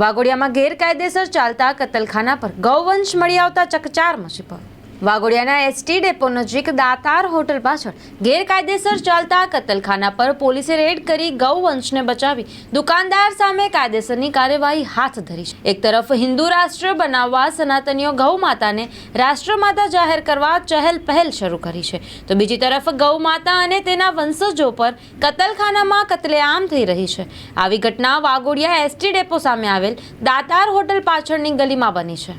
વાઘોડિયામાં ગેરકાયદેસર ચાલતા કતલખાના પર ગૌવંશ મળી આવતા ચકચાર મચી વાઘોડિયાના એસટી ડેપો નજીક દાતાર હોટલ પાછળ ગેરકાયદેસર ચાલતા કતલખાના પર પોલીસે રેડ કરી ગૌવંશને બચાવી દુકાનદાર સામે કાયદેસરની કાર્યવાહી હાથ ધરી છે. એક તરફ હિન્દુ રાષ્ટ્ર બનાવવા સનાતનીઓ ગૌ માતાને રાષ્ટ્રમાતા જાહેર કરવા ચહેલ પહેલ શરૂ કરી છે. તો બીજી તરફ ગૌ માતા અને તેના વંશજો પર કતલખાનામાં કતલેઆમ થઈ રહી છે. આવી ઘટના વાઘોડિયા એસટી ડેપો સામે આવેલ દાતાર હોટલ પાછળની ગલીમાં બની છે.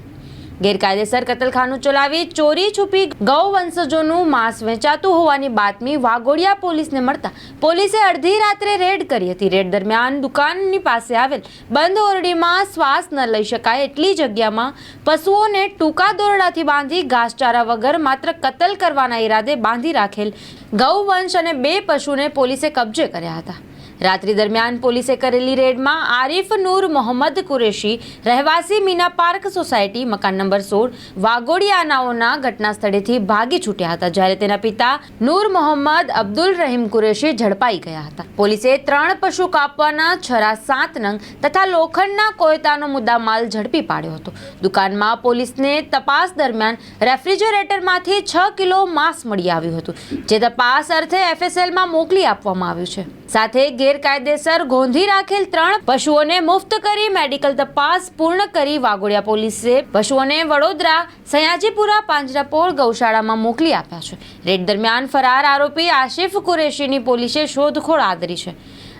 ગેરકાયદેસર કતલખાનું ચલાવી ચોરી છુપી ગૌ વંશજોનું માંસ વેચાતું હોવાની બાતમી વાઘોડિયા પોલીસને મળતા પોલીસે અડધી રાત્રે રેડ કરી હતી. રેડ દરમિયાન દુકાનની પાસે આવેલ બંધ ઓરડીમાં શ્વાસ ન લઈ શકાય એટલી જગ્યામાં પશુઓને ટૂંકા દોરડાથી બાંધી ઘાસચારા વગર માત્ર કતલ કરવાના ઈરાદે બાંધી રાખેલ ગૌવંશ અને બે પશુને પોલીસે કબજે કર્યા હતા. રાત્રિ દરમિયાન પોલીસે કરેલી રેડમાં આરિફ નૂર મોહમ્મદ કુરેશી, રહેવાસી મીના પાર્ક સોસાયટી, મકાન નંબર સોળ વાગોડિયાનાઓના ઘટના સ્થળેથી ભાગી છૂટ્યા હતા, જ્યારે તેના પિતા નૂર મોહમ્મદ અબ્દુલ રહીમ કુરેશી ઝડપાઈ ગયા હતા. પોલીસે ત્રણ પશુ કાપવાના છરા સાત નંગ તથા લોખંડના કોયતાનો મુદ્દામાલ ઝડપી પાડ્યો હતો. દુકાનમાં પોલીસને તપાસ દરમિયાન રેફ્રિજરેટરમાંથી છ કિલો માંસ મળી આવ્યું હતું, જે તપાસ અર્થે એફએસએલમાં મોકલી આપવામાં આવ્યું છે. સાથે ગેરકાયદેસર ગોંધી રાખેલ ત્રણ પશુઓને મુફ્ત કરી મેડિકલ તપાસ પૂર્ણ કરી વાઘોડિયા પોલીસે પશુઓને વડોદરા, સયાજીપુરા પાંજરાપોળ ગૌશાળામાં મોકલી આપ્યા છે. રેડ દરમિયાન ફરાર આરોપી આશિફ કુરેશીની પોલીસે શોધખોળ આદરી છે.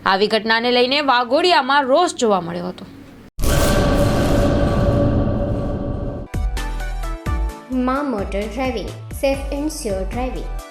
આવી ઘટનાને લઈને વાઘોડિયામાં રોષ જોવા મળ્યો હતો. મા motor driving, safe and sure driving.